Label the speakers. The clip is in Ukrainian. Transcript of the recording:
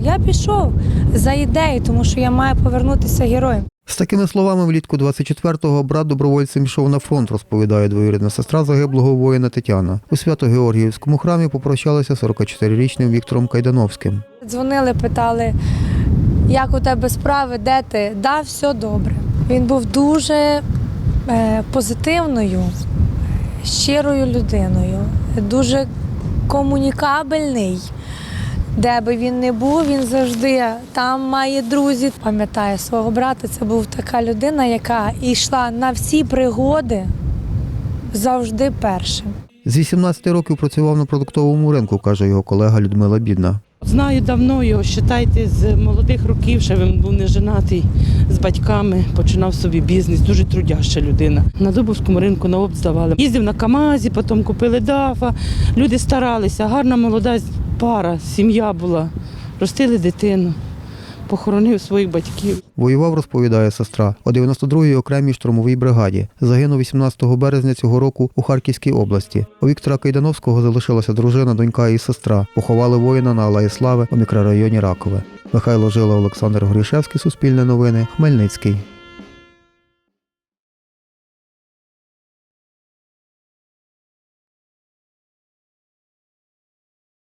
Speaker 1: Я пішов за ідею, тому що я маю повернутися героєм.
Speaker 2: З такими словами влітку 24-го брат добровольцем йшов на фронт, розповідає двоюрідна сестра загиблого воїна Тетяна. У Свято-Георгіївському храмі попрощалися 44-річним Віктором Кайдановським.
Speaker 1: Дзвонили, питали, як у тебе справи, де ти? Да, все добре. Він був дуже е, позитивною, щирою людиною, дуже комунікабельний. Де би він не був, він завжди там має друзів. Пам'ятаю свого брата, це був така людина, яка йшла на всі пригоди завжди першим.
Speaker 2: З 18 років працював на продуктовому ринку, каже його колега Людмила Бідна.
Speaker 3: Знаю давно його, считайте, з молодих років, ще він був не женатий з батьками, починав собі бізнес, дуже трудяща людина. На Дубовському ринку на опт здавали. Їздив на Камазі, потім купили дафа. Люди старалися, гарна молода пара, сім'я була, ростили дитину, похоронив своїх батьків.
Speaker 2: Воював, розповідає сестра, у 92-й окремій штурмовій бригаді. Загинув 18 березня цього року у Харківській області. У Віктора Кайдановського залишилася дружина, донька і сестра. Поховали воїна на Алеї Слави у мікрорайоні Ракове. Михайло Жила, Олександр Горішевський, Суспільне новини, Хмельницький.